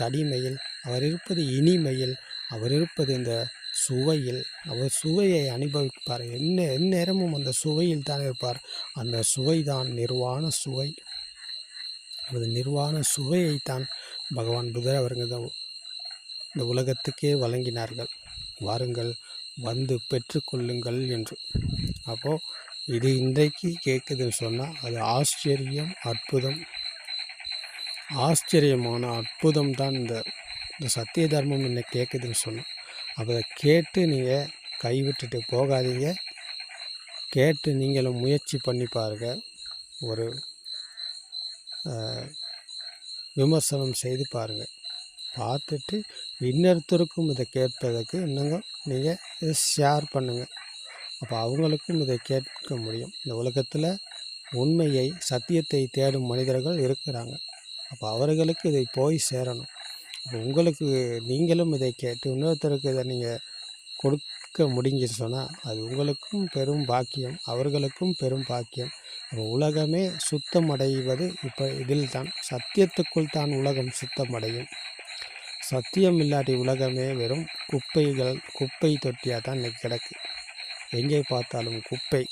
தனிமையில் அவர் இருப்பது இனிமையில் அவர் இருப்பது இந்த சுவையில் அவர் சுவையை அனுபவிப்பார். என்ன எந்நேரமும் அந்த சுவையில் தான் இருப்பார். அந்த சுவை தான் நிர்வாண சுவை. அது நிர்வாண சுவையைத்தான் பகவான் புதர் அவர்கள் இந்த- இந்த உலகத்துக்கே வழங்கினார்கள். வாருங்கள் வந்து பெற்றுக்கொள்ளுங்கள் என்று. அப்போது இது இன்றைக்கு கேட்குதுன்னு சொன்னால் அது ஆச்சரியம் அற்புதம். ஆச்சரியமான அற்புதம் தான் இந்த இந்த சத்திய தர்மம் என்ன கேட்குதுன்னு சொன்னோம் அப்போ அதை கேட்டு நீங்கள் கைவிட்டுட்டு போகாதீங்க. கேட்டு நீங்களும் முயற்சி பண்ணி பாருங்கள் ஒரு விமர்சனம் செய்து பாருங்கள் பார்த்துட்டு இன்னொருத்தருக்கும் இதை கேட்பதற்கு இன்னுங்க நீங்கள் இதை ஷேர் பண்ணுங்கள் அப்போ அவங்களுக்கும் இதை கேட்க முடியும். இந்த உலகத்தில் உண்மையை சத்தியத்தை தேடும் மனிதர்கள் இருக்கிறாங்க. அப்போ அவர்களுக்கு இதை போய் சேரணும். உங்களுக்கு நீங்களும் இதை கேட்டு இன்னொருத்தருக்கு இதை நீங்கள் கொடுக்க முடிஞ்சுன்னு சொன்னால் அது உங்களுக்கும் பெரும் பாக்கியம் அவர்களுக்கும் பெரும் பாக்கியம். உலகமே உலகமே சுத்தமடைவது இப்போ இதில் தான் சத்தியத்துக்குள் தான் உலகம் சுத்தமடையும். சத்தியம் இல்லாட்டி உலகமே வெறும் குப்பைகள் குப்பை தொட்டியாக தான் இன்றைக்கி கிடக்கு. எங்கே பார்த்தாலும் குப்பை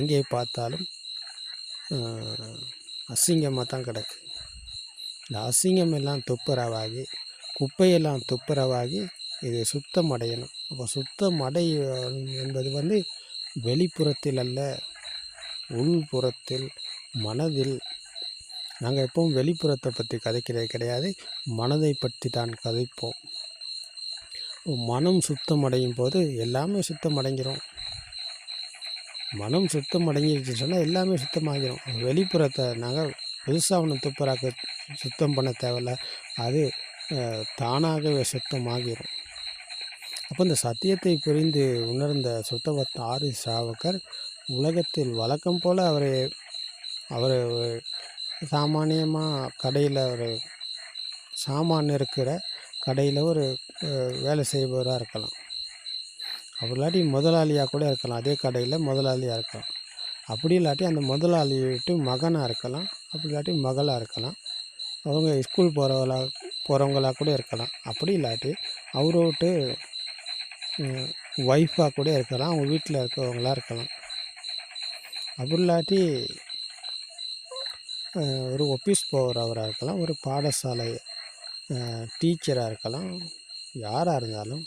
எங்கே பார்த்தாலும் அசிங்கமாக தான் கிடக்கு. இந்த அசிங்கம் எல்லாம் துப்புரவாகி குப்பையெல்லாம் துப்புரவாகி இது சுத்தம் அடையணும் அப்போ சுத்தம் அடை என்பது வந்து வெளிப்புறத்தில் அல்ல உள்புறத்தில் மனதில். நாங்கள் எப்பவும் வெளிப்புறத்தை பற்றி கதைக்கிறது கிடையாது மனதை பற்றி தான் கதைப்போம். மனம் சுத்தம் அடையும் போது எல்லாமே சுத்தம் அடைஞ்சிரும் மனம் சுத்தம் அடைஞ்சிருச்சுன்னு சொன்னால் எல்லாமே சுத்தமாகிடும் வெளிப்புறத்தை நாங்கள் புதுசாக ஒன்று துப்புராக்க சுத்தம் பண்ண தேவையில்ல. அது தானாகவே சுத்தமாகிடும் அப்போ இந்த சத்தியத்தை புரிந்து உணர்ந்த சுத்தவத் ஆரி சாவகர் உலகத்தில் வழக்கம் போல் அவர் அவர் சாமானியமாக கடையில் ஒரு சாமான் இருக்கிற கடையில் ஒரு வேலை செய்பவராக இருக்கலாம். அவர் இல்லாட்டி முதலாளியாக கூட இருக்கலாம். அதே கடையில் முதலாளியாக இருக்கலாம். அப்படி இல்லாட்டி அந்த முதலாளியை விட்டு மகனாக இருக்கலாம். அப்படி இல்லாட்டி மகளாக இருக்கலாம். அவங்க ஸ்கூல் போகிறவங்களா போகிறவங்களா கூட இருக்கலாம். அப்படி இல்லாட்டி அவரோட்டு விட்டு ஒய்ஃபாக கூட இருக்கலாம். அவங்க வீட்டில் இருக்கிறவங்களாக இருக்கலாம். அப்படி இல்லாட்டி ஒரு ஒஃபீஸ் போகிறவராக இருக்கலாம். ஒரு பாடசாலை டீச்சராக இருக்கலாம். யாராக இருந்தாலும்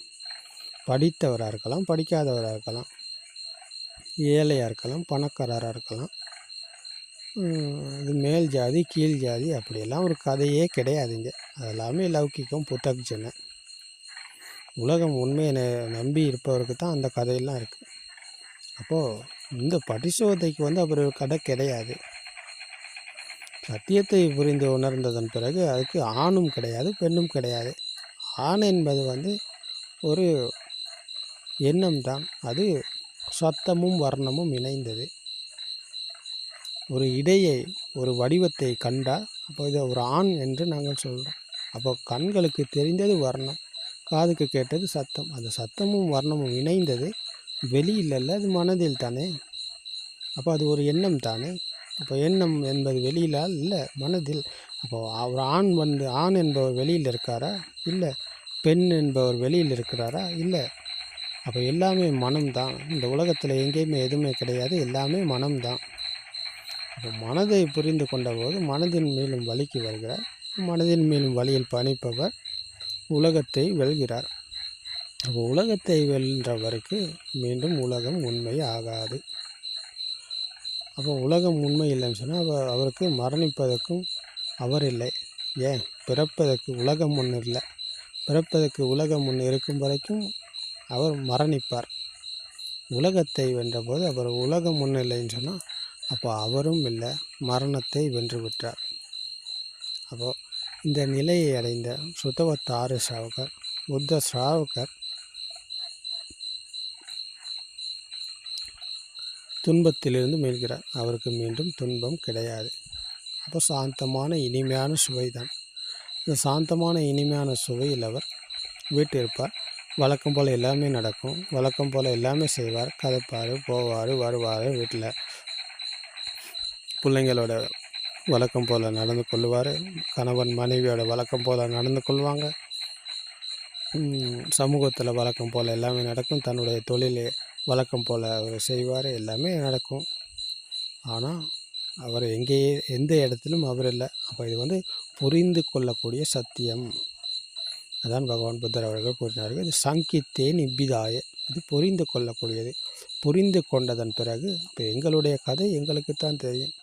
படித்தவராக இருக்கலாம். படிக்காதவராக இருக்கலாம். ஏழையாக இருக்கலாம். பணக்காரராக இருக்கலாம். இது மேல் ஜாதி கீழ் ஜாதி அப்படியெல்லாம் ஒரு கதையே கிடையாதுங்க. அதெல்லாமே லௌகிக்கம் புத்தகஜன. உலகம் உண்மையை நம்பி இருப்பவருக்கு தான் அந்த கதையெல்லாம் இருக்குது அப்போது இந்த பரிசோதைக்கு வந்து அப்படி ஒரு கதை கிடையாது. சத்தியத்தை புரிந்து உணர்ந்ததன் பிறகு அதுக்கு ஆணும் கிடையாது பெண்ணும் கிடையாது. ஆண் என்பது வந்து ஒரு எண்ணம் தான். அது சத்தமும் வர்ணமும் இணைந்தது. ஒரு இடையை ஒரு வடிவத்தை கண்டால் அப்போ இதை ஒரு ஆண் என்று நாங்கள் சொல்கிறோம் அப்போ கண்களுக்கு தெரிந்தது வர்ணம் காதுக்கு கேட்டது சத்தம். அந்த சத்தமும் வர்ணமும் இணைந்தது வெளியில் அது மனதில் தானே? அப்போ அது ஒரு எண்ணம் தானே? அப்போ எண்ணம் என்பது வெளியில? இல்லை மனதில். அப்போ அவர் ஆண் வந்து ஆண் என்பவர் வெளியில் இருக்காரா? இல்லை. பெண் என்பவர் வெளியில் இருக்கிறாரா? இல்லை. அப்போ எல்லாமே மனம்தான். இந்த உலகத்தில் எங்கேயுமே எதுவுமே கிடையாது. எல்லாமே மனம்தான். அப்போ மனதை புரிந்து கொண்டபோது மனதின் மேலும் வலிக்கு வருகிறார். மனதின் மேலும் வழியில் பணிப்பவர் உலகத்தை வெல்கிறார். அப்போ உலகத்தை வெல்கின்றவருக்கு மீண்டும் உலகம் உண்மை ஆகாது அப்போ உலகம் உண்மை இல்லைன்னு சொன்னால் அவர் அவருக்கு மரணிப்பதற்கும் அவர் இல்லை. ஏன்? பிறப்பதற்கு உலகம் ஒன்று இல்லை. பிறப்பதற்கு உலகம் ஒன்று இருக்கும் வரைக்கும் அவர் மரணிப்பார். உலகத்தை வென்றபோது அவர் உலகம் ஒன்று இல்லைன்னு சொன்னால் அப்போ அவரும் இல்லை மரணத்தை வென்று விட்டார். அப்போது இந்த நிலையை அடைந்த சுத்தவத்தாறு சாவகர் புத்த சாவகர் துன்பத்திலிருந்து மீள்கிறார். அவருக்கு மீண்டும் துன்பம் கிடையாது. அப்போ சாந்தமான இனிமையான சுவை தான். இந்த சாந்தமான இனிமையான சுவையில் அவர் வீட்டிருப்பார். வழக்கம் போல் எல்லாமே நடக்கும். வழக்கம் போல் எல்லாமே செய்வார். கதைப்பார் போவார் வருவார் வீட்டில். பிள்ளைங்களோட வழக்கம் போல் நடந்து கொள்வார் கணவன் மனைவியோட வழக்கம் போல் நடந்து கொள்வாங்க. சமூகத்தில் வழக்கம் போல் எல்லாமே நடக்கும். தன்னுடைய தொழில் வழக்கம் போல் அவர் செய்வார். எல்லாமே நடக்கும். ஆனால் அவர் எங்கேயே எந்த இடத்திலும் அவர் இல்லை. அப்போ இது வந்து புரிந்து கொள்ளக்கூடிய சத்தியம். அதான் பகவான் புத்தர் அவர்கள் கூறினார்கள். இது சங்கித்தே நிப்பிதாய இது புரிந்து கொள்ளக்கூடியது. புரிந்து கொண்டதன் பிறகு அப்போ எங்களுடைய கதை எங்களுக்கு தான் தெரியும்.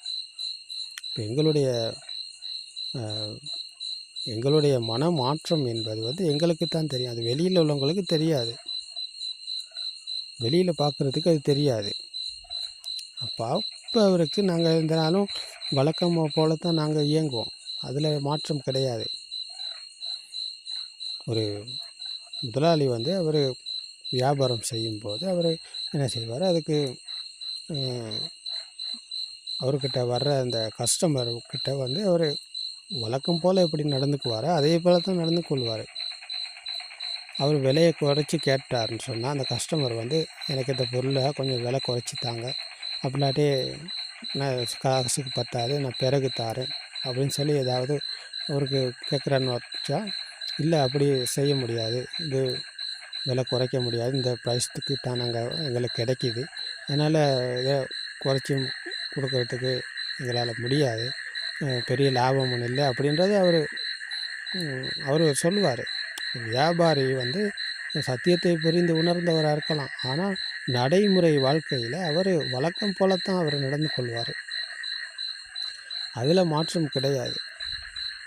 இப்போ எங்களுடைய எங்களுடைய மன மாற்றம் என்பது வந்து எங்களுக்கு தான் தெரியும். அது வெளியில் உள்ளவங்களுக்கு தெரியாது. வெளியில் பார்க்குறதுக்கு அது தெரியாது. அப்போ அப்போ அவருக்கு நாங்கள் இருந்தாலும் வழக்கம் போல தான் நாங்கள் இயங்குவோம். அதில் மாற்றம் கிடையாது. ஒரு முதலாளி வந்து அவர் வியாபாரம் செய்யும்போது அவர் என்ன செய்வார்? அதுக்கு அவர்கிட்ட வர்ற அந்த கஸ்டமர் கிட்ட வந்து அவர் வழக்கம் போல் எப்படி நடந்துக்குவார் அதே போல் தான் நடந்து கொள்வார். அவர் விலையை குறைச்சி கேட்டாருன்னு சொன்னால் அந்த கஸ்டமர் வந்து எனக்கு இந்த பொருளை கொஞ்சம் விலை குறைச்சி தாங்க. அப்படின்னாட்டி நான் காசுக்கு பத்தாது நான் பிறகு தாரேன் அப்படின்னு சொல்லி ஏதாவது அவருக்கு கேட்குறான்னு வச்சா இல்லை அப்படி செய்ய முடியாது. இது விலை குறைக்க முடியாது. இந்த ப்ரைஸ்த்துக்கு தான் நாங்கள் எங்களுக்கு கிடைக்கிது. அதனால் இதை குறைச்சி கொடுக்கறதுக்கு எங்களால் முடியாது. பெரிய லாபம் ஒன்றும் இல்லை அப்படின்றது அவர் அவர் சொல்லுவார். வியாபாரி வந்து சத்தியத்தை புரிந்து உணர்ந்தவராக இருக்கலாம். ஆனால் நடைமுறை வாழ்க்கையில் அவர் வழக்கம் போலத்தான் அவர் நடந்து கொள்வார். அதில் மாற்றம் கிடையாது.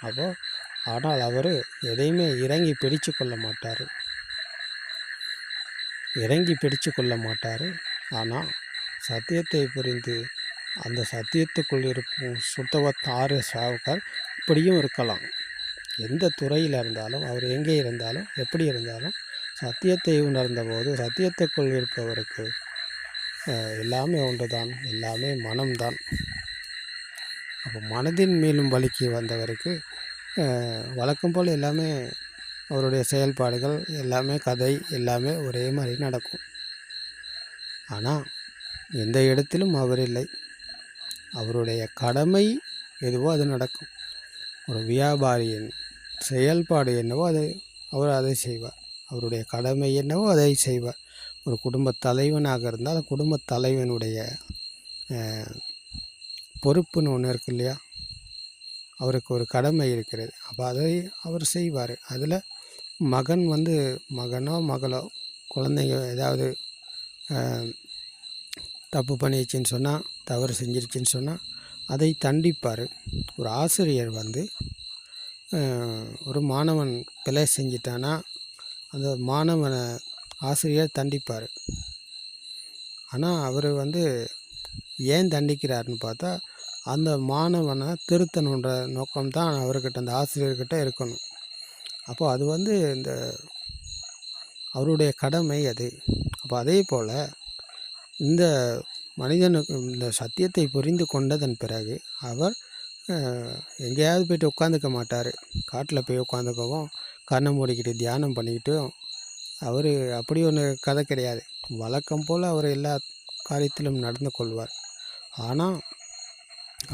அப்போது ஆனால் அவர் எதையுமே இறங்கி பிடிச்சு கொள்ள மாட்டார். இறங்கி பிடிச்சு கொள்ள மாட்டார். ஆனால் சத்தியத்தை புரிந்து அந்த சத்தியத்துக்குள் இருக்கும் சுத்தவத் ஆறு சாவுக்கார் இப்படியும் இருக்கலாம். எந்த துறையில் இருந்தாலும் அவர் எங்கே இருந்தாலும் எப்படி இருந்தாலும் சத்தியத்தை உணர்ந்தபோது சத்தியத்துக்குள் இருப்பவருக்கு எல்லாமே ஒன்று தான் எல்லாமே மனம்தான். அப்போ மனதின் மேலும் வலிக்கு வந்தவருக்கு வழக்கம் போல் எல்லாமே அவருடைய செயல்பாடுகள் எல்லாமே கதை எல்லாமே ஒரே மாதிரி நடக்கும். ஆனால் எந்த இடத்திலும் அவர் இல்லை. அவருடைய கடமை எதுவோ அது நடக்கும். ஒரு வியாபாரியின் செயல்பாடு என்னவோ அதை அவர் அதை செய்வார். அவருடைய கடமை என்னவோ அதை செய்வார். ஒரு குடும்ப தலைவனாக இருந்தால் அந்த குடும்பத் தலைவனுடைய பொறுப்புன்னு ஒன்று இருக்கு இல்லையா? அவருக்கு ஒரு கடமை இருக்கிறது. அப்போ அதை அவர் செய்வார். அதில் மகன் வந்து மகனோ மகளோ குழந்தைங்க ஏதாவது தப்பு பண்ணிடுச்சின்னு சொன்னால் தவறு செஞ்சிருச்சின்னு சொன்னால் அதை தண்டிப்பார். ஒரு ஆசிரியர் வந்து ஒரு மாணவன் பிழை செஞ்சிட்டானா அந்த மாணவனை ஆசிரியர் தண்டிப்பார். ஆனால் அவர் வந்து ஏன் தண்டிக்கிறாருன்னு பார்த்தா அந்த மாணவனை திருத்தணுன்ற நோக்கம்தான் அவர்கிட்ட அந்த ஆசிரியர்கிட்ட இருக்கணும். அப்போ அது வந்து இந்த அவருடைய கடமை அது. அப்போ அதே போல் இந்த மனிதனுக்கு இந்த சத்தியத்தை புரிந்து கொண்டதன் பிறகு அவர் எங்கேயாவது போயிட்டு உட்காந்துக்க மாட்டார். காட்டில் போய் உட்காந்துக்கவும் கண்ணை மூடிக்கிட்டு தியானம் பண்ணிக்கிட்டும் அவர் அப்படி ஒன்று கதை கிடையாது. வழக்கம் போல் அவர் எல்லா காரியத்திலும் நடந்து கொள்வார். ஆனால்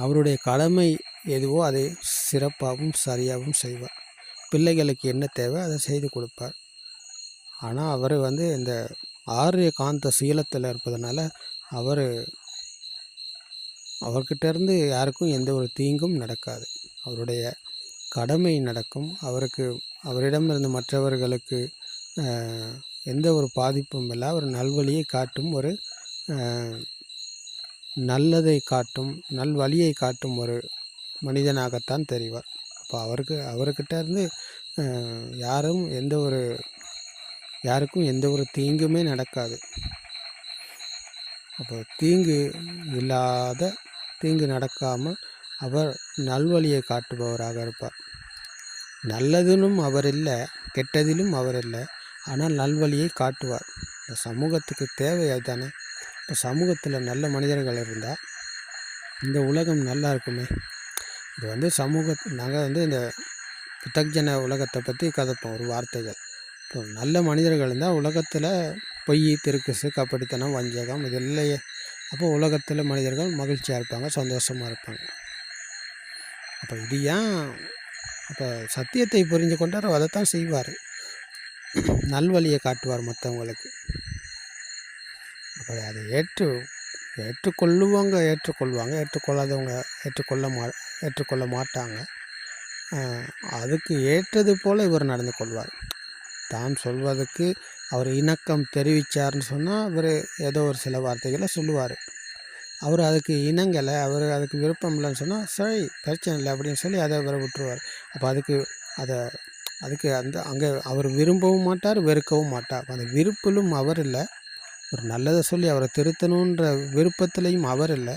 அவருடைய கடமை எதுவோ அதை சிறப்பாகவும் சரியாகவும் செய்வார். பிள்ளைகளுக்கு என்ன தேவை அதை செய்து கொடுப்பார். ஆனால் அவர் வந்து இந்த ஆரிய காந்த சீலத்தில் இருப்பதனால அவர் அவர்கிட்டேருந்து யாருக்கும் எந்த ஒரு தீங்கும் நடக்காது. அவருடைய கடமை நடக்கும். அவருக்கு அவரிடமிருந்து மற்றவர்களுக்கு எந்த ஒரு பாதிப்பும் இல்லை. அவர் நல்வழியை காட்டும் ஒரு நல்லதை காட்டும் நல்வழியை காட்டும் ஒரு மனிதனாகத்தான் தெரிவார். அப்போ அவருக்கு அவர்கிட்ட இருந்து யாரும் எந்த ஒரு யாருக்கும் எந்த ஒரு தீங்குமே நடக்காது. அப்போ தீங்கு இல்லாத தீங்கு நடக்காமல் அவர் நல்வழியை காட்டுபவராக இருப்பார். நல்லதிலும் அவர் இல்லை கெட்டதிலும் அவர் இல்லை ஆனால் நல்வழியை காட்டுவார். இந்த சமூகத்துக்கு தேவை அதுதானே? இப்போ சமூகத்தில் நல்ல மனிதர்கள் இருந்தால் இந்த உலகம் நல்லா இருக்குமே? இது வந்து சமூக நாங்கள் வந்து இந்த புத்தக்ஜன உலகத்தை பற்றி கதைப்போம் ஒரு வார்த்தைகள். நல்ல மனிதர்கள் இருந்தால் உலகத்தில் பொய் திருக்குசு கப்படித்தனம் வஞ்சகம் இது இல்லையே. அப்போ உலகத்தில் மனிதர்கள் மகிழ்ச்சியாக இருப்பாங்க சந்தோஷமாக இருப்பாங்க. அப்போ இது ஏன் அப்போ சத்தியத்தை புரிஞ்சு கொண்டாரோ அதைத்தான் செய்வார். நல்வழியை காட்டுவார் மற்றவங்களுக்கு அப்போ அதை ஏற்று ஏற்றுக்கொள்ளுவவங்க ஏற்றுக்கொள்வாங்க ஏற்றுக்கொள்ளாதவங்க ஏற்றுக்கொள்ள மா ஏற்றுக்கொள்ள மாட்டாங்க. அதுக்கு ஏற்றது போல் இவர் நடந்து கொள்வார். தான் சொல்வதற்கு அவர் இணக்கம் தெரிவித்தார்னு சொன்னால் அவர் ஏதோ ஒரு சில வார்த்தைகளை சொல்லுவார். அவர் அதுக்கு இணங்கலை அவர் அதுக்கு விருப்பம் இல்லைன்னு சொன்னால் சரி பிரச்சனை இல்லை அப்படின்னு சொல்லி அதை அவரை விட்டுருவார். அப்போ அதுக்கு அதை அதுக்கு அந்த அங்கே அவர் விரும்பவும் மாட்டார் வெறுக்கவும் மாட்டார். அந்த விருப்பிலும் அவர் இல்லை. ஒரு நல்லதை சொல்லி அவரை திருத்தணுன்ற விருப்பத்துலேயும் அவர் இல்லை.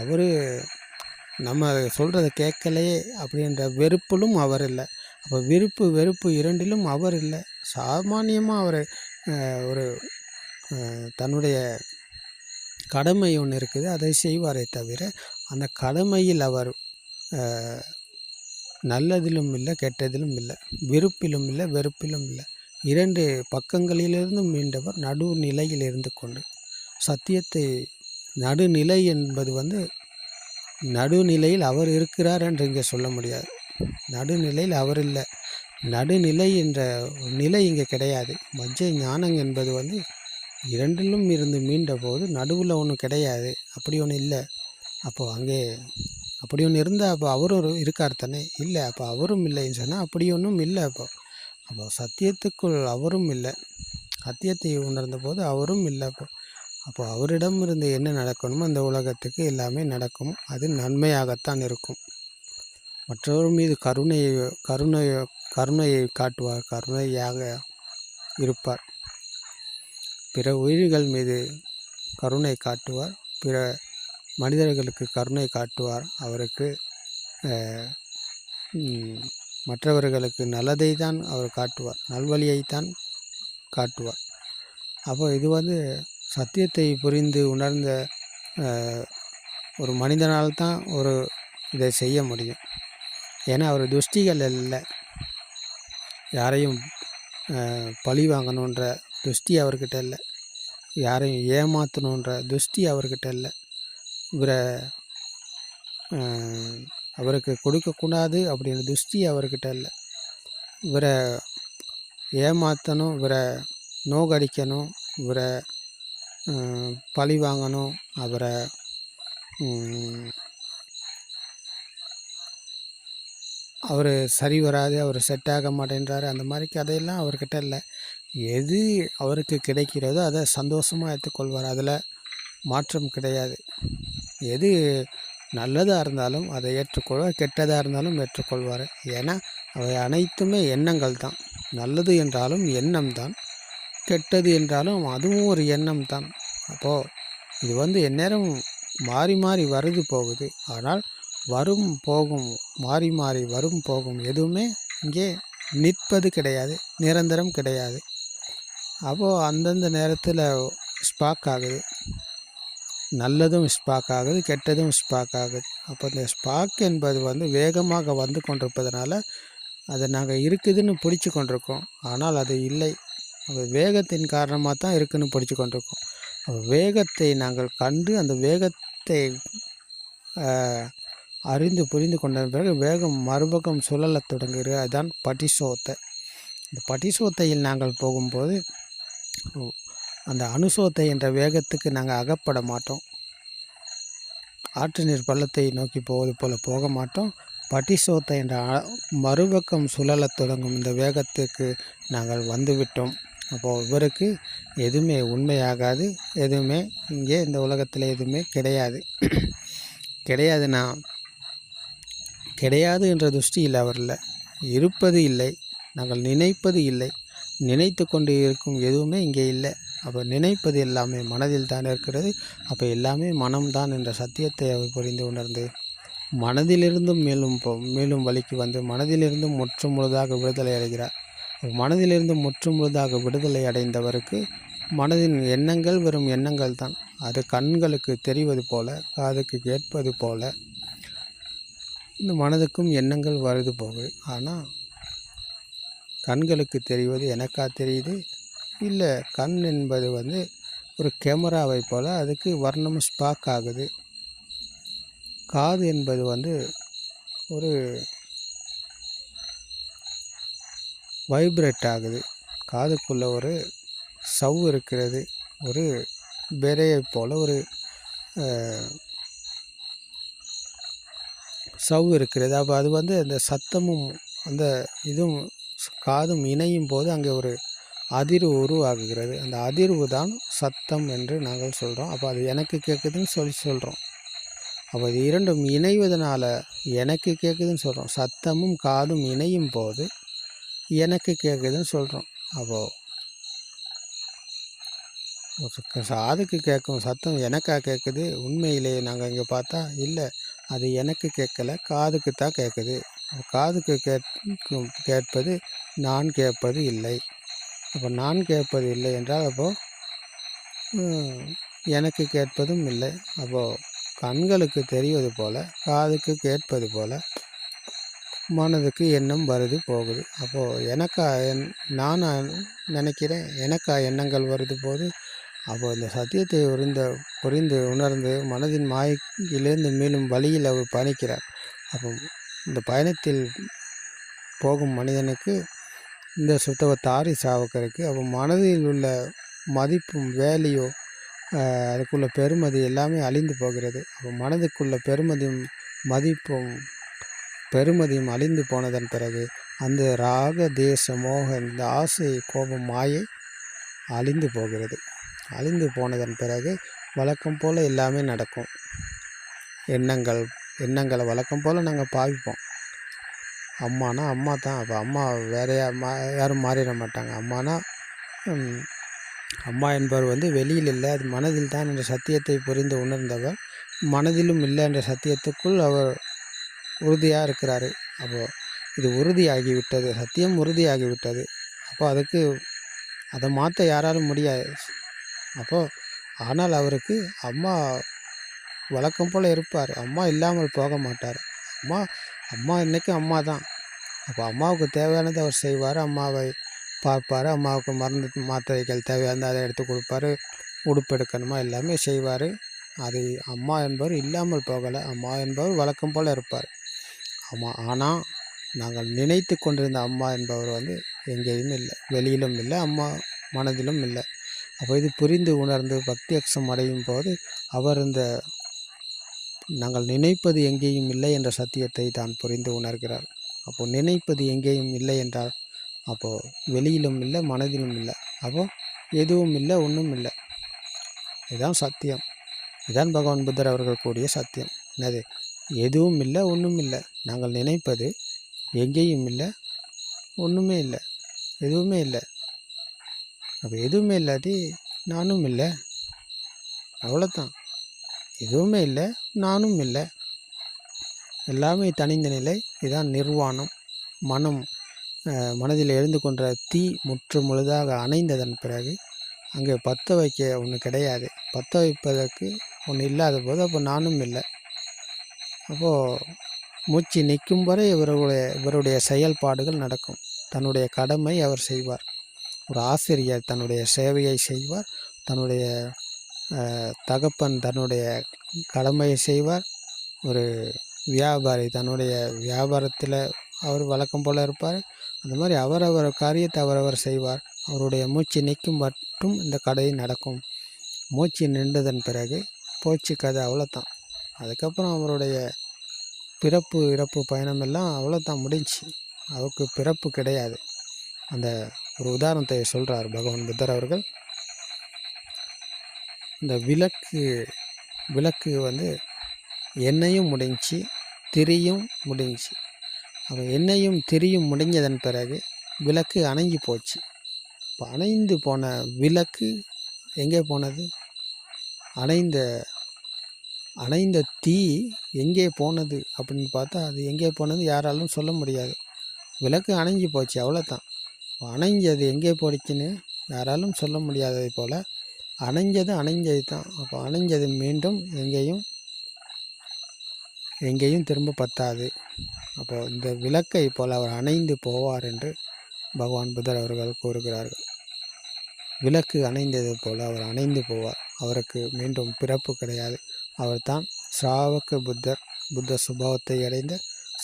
அவர் நம்ம சொல்கிறத கேட்கலையே அப்படின்ற வெறுப்பிலும் அவர் இல்லை. அப்போ விருப்பு வெறுப்பு இரண்டிலும் அவர் இல்லை. சாமானியமாக அவர் ஒரு தன்னுடைய கடமை ஒன்று இருக்குது அதை செய்வாரே தவிர அந்த கடமையில் அவர் நல்லதிலும் இல்லை கெட்டதிலும் இல்லை விருப்பிலும் இல்லை வெறுப்பிலும் இல்லை. இரண்டு பக்கங்களிலிருந்தும் மீண்டவர் நடுநிலையில் இருந்து கொண்டு சத்தியத்தை நடுநிலை என்பது வந்து நடுநிலையில் அவர் இருக்கிறார் என்று இங்கே சொல்ல முடியாது. நடுநிலையில் அவர் இல்லை. நடுநிலை என்ற நிலை இங்கே கிடையாது. மஜ்ஜை ஞானம் என்பது வந்து இரண்டிலும் இருந்து மீண்ட போது நடுவில் ஒன்றும் கிடையாது. அப்படி ஒன்று இல்லை. அப்போது அங்கே அப்படி ஒன்று இருந்தால் அப்போ அவரும் இருக்கார் தானே? இல்லை. அப்போ அவரும் இல்லைன்னு சொன்னால் அப்படி ஒன்றும் இல்லை அப்போ. அப்போ சத்தியத்துக்குள் அவரும் இல்லை. சத்தியத்தை உணர்ந்த போது அவரும் இல்லை அப்போ. அப்போ அவரிடம் இருந்து என்ன நடக்கணுமோ அந்த உலகத்துக்கு எல்லாமே நடக்கும். அது நன்மையாகத்தான் இருக்கும். மற்றவர் மீது கருணையை கருணையை கருணையை காட்டுவார் கருணையாக இருப்பார். பிற உயிர்கள் மீது கருணை காட்டுவார் பிற மனிதர்களுக்கு கருணை காட்டுவார். அவருக்கு மற்றவர்களுக்கு நல்லதை தான் அவர் காட்டுவார் நல்வழியைத்தான் காட்டுவார். அப்போ இது வந்து சத்தியத்தை புரிந்து உணர்ந்த ஒரு மனிதனால் தான் ஒரு இதை செய்ய முடியும். ஏன்னா அவர் துஷ்டிகள் இல்லை யாரையும் பழி வாங்கணுன்ற துஷ்டி அவர்கிட்ட இல்லை. யாரையும் ஏமாற்றணுன்ற துஷ்டி அவர்கிட்ட இல்லை. இவரை அவருக்கு கொடுக்கக்கூடாது அப்படின்ற துஷ்டி அவர்கிட்ட இல்லை. இவரை ஏமாற்றணும் இவரை நோகடிக்கணும் இவரை பழி வாங்கணும் அவரை ம், அவர் சரி வராது அவர் செட் ஆக மாட்டேன்றாரு அந்த மாதிரி கதையெல்லாம் அவர்கிட்ட இல்லை. எது அவருக்கு கிடைக்கிறதோ அதை சந்தோஷமாக ஏற்றுக்கொள்வார் அதில் மாற்றம் கிடையாது. எது நல்லதாக இருந்தாலும் அதை ஏற்றுக்கொள்வார் கெட்டதாக இருந்தாலும் ஏற்றுக்கொள்வார். ஏன்னா அவை அனைத்துமே எண்ணங்கள் தான். நல்லது என்றாலும் எண்ணம் தான். கெட்டது என்றாலும் அதுவும் ஒரு எண்ணம் தான். அப்போது இது வந்து எந்நேரம் மாறி மாறி வருது போகுது. ஆனால் வரும் போகும் மாறி மாறி வரும் போகும். எதுவுமே இங்கே நிற்பது கிடையாது நிரந்தரம் கிடையாது. அப்போது அந்தந்த நேரத்தில் ஸ்பாக் ஆகுது. நல்லதும் ஸ்பாக் ஆகுது கெட்டதும் ஸ்பாக் ஆகுது. அப்போ இந்த ஸ்பாக் என்பது வந்து வேகமாக வந்து கொண்டிருப்பதனால அதை நாங்கள் இருக்குதுன்னு பிடிச்சி கொண்டிருக்கோம். ஆனால் அது இல்லை. அது வேகத்தின் காரணமாக தான் இருக்குதுன்னு பிடிச்சி கொண்டிருக்கோம். வேகத்தை நாங்கள் கண்டு அந்த வேகத்தை அறிந்து புரிந்து கொண்ட பிறகு வேகம் மறுபக்கம் சுழலத் தொடங்குகிறது. அதுதான் பட்டிசோத்தை. இந்த பட்டிசோத்தையில் நாங்கள் போகும்போது அந்த அணுசோத்தை என்ற வேகத்துக்கு நாங்கள் அகப்பட மாட்டோம். ஆற்று நீர் பள்ளத்தை நோக்கி போவது போல் போக மாட்டோம். பட்டிசோத்தை என்ற அ- மறுபக்கம் சுழலத் தொடங்கும் இந்த வேகத்துக்கு நாங்கள் வந்துவிட்டோம். அப்போது இவருக்கு எதுவுமே உண்மையாகாது எதுவுமே இங்கே இந்த உலகத்தில் எதுவுமே கிடையாது. கிடையாதுன்னா கிடையாது என்ற துஷ்டி இல்லை. அவரில் இருப்பது இல்லை. நாங்கள் நினைப்பது இல்லை. நினைத்து கொண்டு இருக்கும் எதுவுமே இங்கே இல்லை. அப்போ நினைப்பது எல்லாமே மனதில் தான் இருக்கிறது. அப்போ எல்லாமே மனம்தான் என்ற சத்தியத்தை அவர் புரிந்து உணர்ந்து மனதிலிருந்தும் மேலும் மேலும் வழிக்கு வந்து மனதிலிருந்தும் முற்று முழுதாக விடுதலை அடைகிறார். மனதிலிருந்து முற்று முழுதாக விடுதலை அடைந்தவருக்கு மனதின் எண்ணங்கள் வெறும் எண்ணங்கள் தான். அது கண்களுக்கு தெரிவது போல காதுக்கு கேட்பது போல இந்த மனதுக்கும் எண்ணங்கள் வருது போகுது. ஆனால் கண்களுக்கு தெரிவது எனக்கா தெரியுது? இல்லை கண் என்பது வந்து ஒரு கேமராவை போல் அதுக்கு வர்ணம் ஸ்பாக் ஆகுது. காது என்பது வந்து ஒரு வைப்ரேட் ஆகுது. காதுக்குள்ளே ஒரு சவ் இருக்கிறது. ஒரு பெரையை போல் ஒரு சவ் இருக்கிறது. அப்போ அது வந்து அந்த சத்தமும் அந்த இதுவும் காதும் இணையும் போது அங்கே ஒரு அதிர்வு உருவாகுகிறது. அந்த அதிர்வு தான் சத்தம் என்று நாங்கள் சொல்கிறோம் அப்போ அது எனக்கு கேட்குதுன்னு சொல்லி சொல்கிறோம் அப்போ இது இரண்டும் இணைவதனால் எனக்கு கேட்குதுன்னு சொல்கிறோம் சத்தமும் காதும் இணையும் போது எனக்கு கேட்குதுன்னு சொல்கிறோம் அப்போது காதுக்கு கேட்கும் சத்தம் எனக்கா கேட்குது? உண்மையிலேயே நாங்கள் இங்கே பார்த்தா இல்லை. அது எனக்கு கேட்கல காதுக்கு தான் கேட்குது. காதுக்கு கேட்கும் கேட்பது நான் கேட்பது இல்லை. அப்போ நான் கேட்பது இல்லை என்றால் அப்போது எனக்கு கேட்பதும் இல்லை. அப்போது கண்களுக்கு தெரிவது போல் காதுக்கு கேட்பது போல் மனதுக்கு எண்ணம் வருது போகுது. அப்போது எனக்கா என் நான் நினைக்கிறேன் எனக்கா எண்ணங்கள் வருது போது அப்போ இந்த சத்தியத்தை உறிந்த புரிந்து உணர்ந்து மனதின் மாயிலிருந்து மீண்டும் வழியில் அவர் பயணிக்கிறார். அப்போ இந்த பயணத்தில் போகும் மனிதனுக்கு இந்த சுத்தவ தாரி சாவக்கருக்கு அப்போ மனதில் உள்ள மதிப்பும் வேலையோ அதுக்குள்ள பெருமதி எல்லாமே அழிந்து போகிறது. அப்போ மனதுக்குள்ள பெருமதியும் மதிப்பும் பெருமதியும் அழிந்து போனதன் பிறகு அந்த ராக தேச மோக இந்த ஆசை கோபம் மாயை அழிந்து போகிறது. அழிந்து போனதன் பிறகு வழக்கம் போல் எல்லாமே நடக்கும். எண்ணங்கள் எண்ணங்களை வழக்கம் போல் நாங்கள் பாவிப்போம். அம்மானா அம்மா தான். அப்போ அம்மா வேறையா மா யாரும் மாறிட மாட்டாங்க. அம்மானா அம்மா என்பவர் வந்து வெளியில் இல்லை. அது மனதில் தான் என்ற சத்தியத்தை புரிந்து உணர்ந்தவர். மனதிலும் இல்லை என்ற சத்தியத்துக்குள் அவர் உறுதியாக இருக்கிறாரு. அப்போது இது உறுதியாகிவிட்டது. சத்தியம் உறுதியாகிவிட்டது. அப்போ அதுக்கு அதை மாற்ற யாராலும் முடியாது. அப்போது ஆனால் அவருக்கு அம்மா வழக்கம் போல் இருப்பார். அம்மா இல்லாமல் போக மாட்டார். அம்மா அம்மா இன்றைக்கும் அம்மா தான். அப்போ அம்மாவுக்கு தேவையானதை அவர் செய்வார். அம்மாவை பார்ப்பார். அம்மாவுக்கு மருந்து மாத்திரைகள் தேவையானதை அதை எடுத்து கொடுப்பாரு. உடுப்பு எடுக்கணுமா எல்லாமே செய்வார். அது அம்மா என்பவர் இல்லாமல் போகலை. அம்மா என்பவர் வழக்கம் போல் இருப்பார். ஆமாம் ஆனால் நாங்கள் நினைத்து கொண்டிருந்த அம்மா என்பவர் வந்து எங்கேயும் இல்லை. வெளியிலும் இல்லை. அம்மா மனதிலும் இல்லை. அப்போ இது புரிந்து உணர்ந்து பக்தி அக்ஷம் அடையும் போது அவர் இந்த நாங்கள் நினைப்பது எங்கேயும் இல்லை என்ற சத்தியத்தை தான் புரிந்து உணர்கிறார். அப்போ நினைப்பது எங்கேயும் இல்லை என்றால் அப்போது வெளியிலும் இல்லை மனதிலும் இல்லை. அப்போ எதுவும் இல்லை ஒன்றும் இல்லை. இதுதான் சத்தியம். இதுதான் பகவான் புத்தர் அவர்கள் கூடிய சத்தியம். என்னது? எதுவும் இல்லை ஒன்றும் இல்லை. நாங்கள் நினைப்பது எங்கேயும் இல்லை ஒன்றுமே இல்லை எதுவுமே இல்லை. அப்போ எதுவுமே இல்லாட்டி நானும் இல்லை. அவ்வளோதான் எதுவுமே இல்லை நானும் இல்லை. எல்லாமே தனிந்த நிலை இதான் நிர்வாணம். மனம் மனதில் எழுந்து கொண்ட தீ முற்று முழுதாக அணைந்ததன் பிறகு அங்கே பற்ற வைக்க ஒன்று கிடையாது. பற்ற வைப்பதற்கு ஒன்று இல்லாத போது அப்போ நானும் இல்லை. அப்போது மூச்சு நிற்கும் வரை இவருடைய இவருடைய செயல்பாடுகள் நடக்கும். தன்னுடைய கடமை அவர் செய்வார். ஒரு ஆசிரியர் தன்னுடைய சேவையை செய்வார் தன்னுடைய தகப்பன் தன்னுடைய கடமையை செய்வார். ஒரு வியாபாரி தன்னுடைய வியாபாரத்தில் அவர் வழக்கம் போல் இருப்பார். அந்த மாதிரி அவரவர் காரியத்தை அவரவர் செய்வார். அவருடைய மூச்சு நிற்கும் மட்டும் இந்த கடை நடக்கும். மூச்சு நின்றதன் பிறகு போச்சு கதை அவ்வளோதான் அதுக்கப்புறம் அவருடைய பிறப்பு இறப்பு பயணமெல்லாம் அவ்வளோதான் முடிஞ்சு அவருக்கு பிறப்பு கிடையாது. அந்த ஒரு உதாரணத்தை சொல்கிறார் பகவான் புத்தர் அவர்கள். இந்த விளக்கு விளக்கு வந்து எண்ணெயும் முடிஞ்சு திரியும் முடிஞ்சு. அப்போ எண்ணெயும் திரியும் முடிஞ்சதன் பிறகு விளக்கு அணைஞ்சு போச்சு. இப்போ அணைந்து போன விளக்கு எங்கே போனது? அணைந்த அணைந்த தீ எங்கே போனது அப்படின்னு பார்த்தா அது எங்கே போனது யாராலும் சொல்ல முடியாது. விளக்கு அணைஞ்சு போச்சு அவ்வளோதான் அணைஞ்சது எங்கே போடிச்சுன்னு யாராலும் சொல்ல முடியாததை போல் அணைஞ்சது அணைஞ்சது தான். அப்போ அணைஞ்சது மீண்டும் எங்கேயும் எங்கேயும் திரும்ப பத்தாது. அப்போ இந்த விளக்கை போல் அவர் அணைந்து போவார் என்று பகவான் புத்தர் அவர்கள் கூறுகிறார்கள். விளக்கு அணைந்தது போல் அவர் அணைந்து போவார். அவருக்கு மீண்டும் பிறப்பு கிடையாது. அவர் தான் ஸ்ராவக புத்தர். புத்த சுபாவத்தை அடைந்த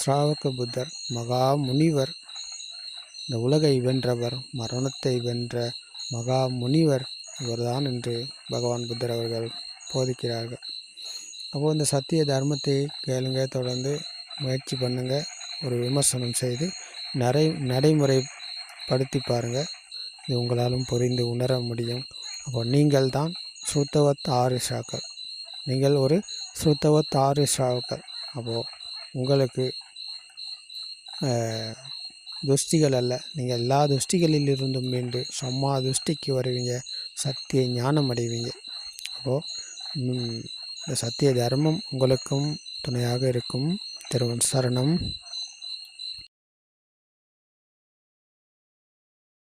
ஸ்ராவக புத்தர் மகா முனிவர். இந்த உலகை வென்றவர் மரணத்தை வென்ற மகா முனிவர் இவர்தான் என்று பகவான் புத்தர் அவர்கள் போதிக்கிறார்கள். அப்போது இந்த சத்திய தர்மத்தை கேளுங்க தொடர்ந்து முயற்சி பண்ணுங்க ஒரு விமர்சனம் செய்து நடை நடைமுறைப்படுத்தி பாருங்கள் இது உங்களாலும் புரிந்து உணர முடியும். அப்போ நீங்கள் தான் ஸ்ருத்தவத் ஆரிஷாக்கள். நீங்கள் ஒரு ஸ்ருத்தவத் ஆரிஷாக்கள். அப்போது உங்களுக்கு துஷ்டிகள் அல்ல. நீங்கள் எல்லா துஷ்டிகளில் இருந்தும் மீண்டு சம்மா துஷ்டிக்கு வருவீங்க. சத்திய ஞானம் அடைவீங்க. அப்போது இந்த சத்திய தர்மம் உங்களுக்கும் துணையாக இருக்கும். திருவன் சரணம்.